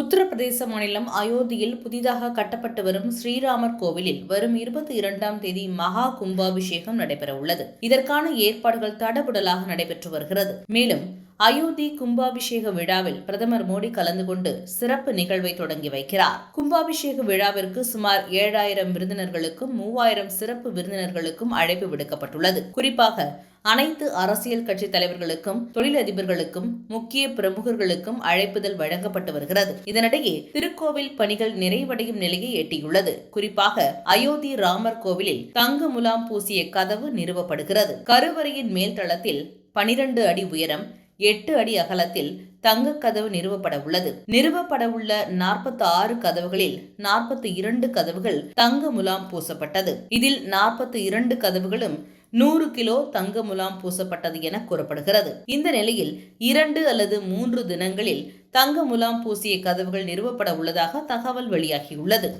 உத்தரப்பிரதேச மாநிலம் அயோத்தியில் புதிதாக கட்டப்பட்டு வரும் ஸ்ரீராமர் கோவிலில் வரும் இருபத்தி இரண்டாம் தேதி மகா கும்பாபிஷேகம் நடைபெற உள்ளது இதற்கான ஏற்பாடுகள் தடபுடலாக நடைபெற்று வருகிறது. மேலும் அயோத்தி கும்பாபிஷேக விழாவில் பிரதமர் மோடி கலந்து கொண்டு சிறப்பு நிகழ்வை தொடங்கி வைக்கிறார். கும்பாபிஷேக விழாவிற்கு சுமார் ஏழாயிரம் விருந்தினர்களுக்கும் மூவாயிரம் சிறப்பு விருந்தினர்களுக்கும் அழைப்பு விடுக்கப்பட்டுள்ளது. குறிப்பாக அனைத்து அரசியல் கட்சி தலைவர்களுக்கும் தொழிலதிபர்களுக்கும் முக்கிய பிரமுகர்களுக்கும் அழைப்புதல் வழங்கப்பட்டு வருகிறது. இதனிடையே திருக்கோவில் பணிகள் நிறைவடையும் நிலையை எட்டியுள்ளது. குறிப்பாக அயோத்தி ராமர் கோவிலில் தங்க முலாம் பூசிய கதவு நிறுவப்படுகிறது. கருவறையின் மேல்தளத்தில் பனிரண்டு பனிரெண்டு அடி உயரம் எட்டு அடி அகலத்தில் தங்க கதவு நிறுவப்பட உள்ளது நிறுவப்பட உள்ள நாற்பத்தி ஆறு கதவுகளில் நாற்பத்தி இரண்டு கதவுகள் தங்க முலாம் பூசப்பட்டது. இதில் நாற்பத்தி இரண்டு கதவுகளும் நூறு கிலோ தங்க முலாம் பூசப்பட்டது என கூறப்படுகிறது. இந்த நிலையில் இரண்டு அல்லது மூன்று தினங்களில் தங்க முலாம் பூசிய கதவுகள் நிறுவப்பட உள்ளதாக தகவல் வெளியாகியுள்ளது.